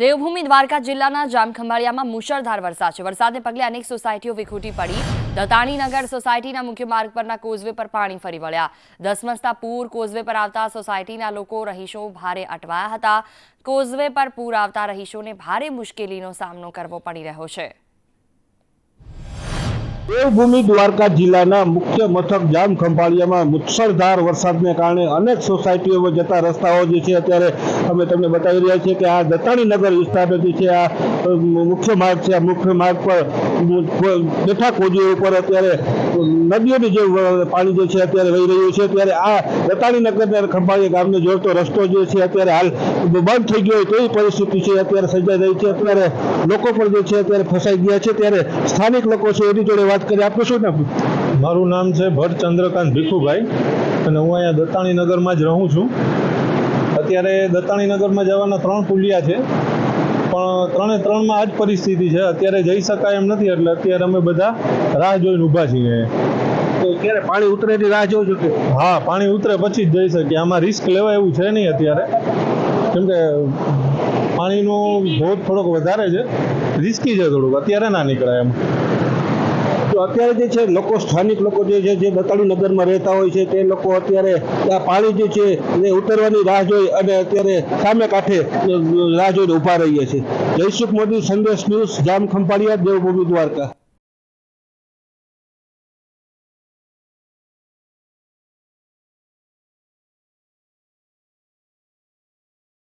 દેવભૂમિ દ્વારકા જિલ્લાના જામખંભાળિયામાં મુશળધાર વરસાદ છે. વરસાદને પગલે અનેક સોસાયટીઓ વિખૂટી પડી. દતાણીનગર સોસાયટીના મુખ્ય માર્ગ પરના કોઝવે પર પાણી ફરી વળ્યા. ધસમસતા પૂર કોઝવે પર આવતા સોસાયટીના લોકો રહીશો ભારે અટવાયા હતા. કોઝવે પર પૂર આવતા રહીશોને ભારે મુશ્કેલીનો સામનો કરવો પડી રહ્યો છે. દેવભૂમિ દ્વારકા જિલ્લાના મુખ્ય મથક જામ ખંભાળિયામાં મુસળધાર વરસાદને કારણે અનેક સોસાયટીઓમાં જતા રસ્તાઓ જે છે અત્યારે અમે તમને બતાવી રહ્યા છીએ કે આ દત્તાણીનગર વિસ્તારનો જે છે આ મુખ્ય માર્ગ છે. મુખ્ય માર્ગ પર બેઠા કોજીઓ ઉપર અત્યારે નદીઓની જે પાણી જે છે અત્યારે વહી રહ્યું છે. ત્યારે આ દત્તાણીનગર અને ખંભાળિયા ગામને જોડતો રસ્તો જે છે અત્યારે હાલ બંધ થઈ ગયો હોય તેવી પરિસ્થિતિ છે. અત્યારે સર્જાઈ રહી છે. અત્યારે લોકો પણ જે છે અત્યારે ફસાઈ ગયા છે. ત્યારે સ્થાનિક લોકો છે એની જોડે વાત કરી. આપણે શું નામ? મારું નામ છે ભટ્ટ ચંદ્રકાંત ભીખુભાઈ અને હું અહીંયા દત્તાણી નગરમાં જ રહું છું. અત્યારે દત્તાણી નગરમાં જવાના ત્રણ પુલિયા છે. પણ ત્રણે ત્રણમાં આ જ પરિસ્થિતિ છે. અત્યારે જઈ શકાય એમ નથી એટલે અત્યારે અમે બધા રાહ જોઈને ઊભા છીએ. તો ક્યારે પાણી ઉતરે એની રાહ જોઉં છું કે? હા પાણી ઉતરે પછી જ જઈ શકીએ. આમાં રિસ્ક લેવાય એવું છે નહીં અત્યારે. કેમ કે પાણીનો ધોધ થોડોક વધારે છે. રિસ્કી છે થોડુંક. અત્યારે ના નીકળાય એમ. અત્યારે જે છે, લોકો સ્થાનિક લોકો જે છે, જે દત્તાણી નગરમાં રહેતા હોય છે, તે લોકો અત્યારે આ પાણી જે છે, એ ઉતરવાની રાહ જોઈ અને અત્યારે સામે કાંઠે રાહ જોઈને ઊભા રહીએ છે જયસુખ મોદી, સંદેશ ન્યૂઝ જામ ખંભાળિયા દેવભૂમિ દ્વારકા.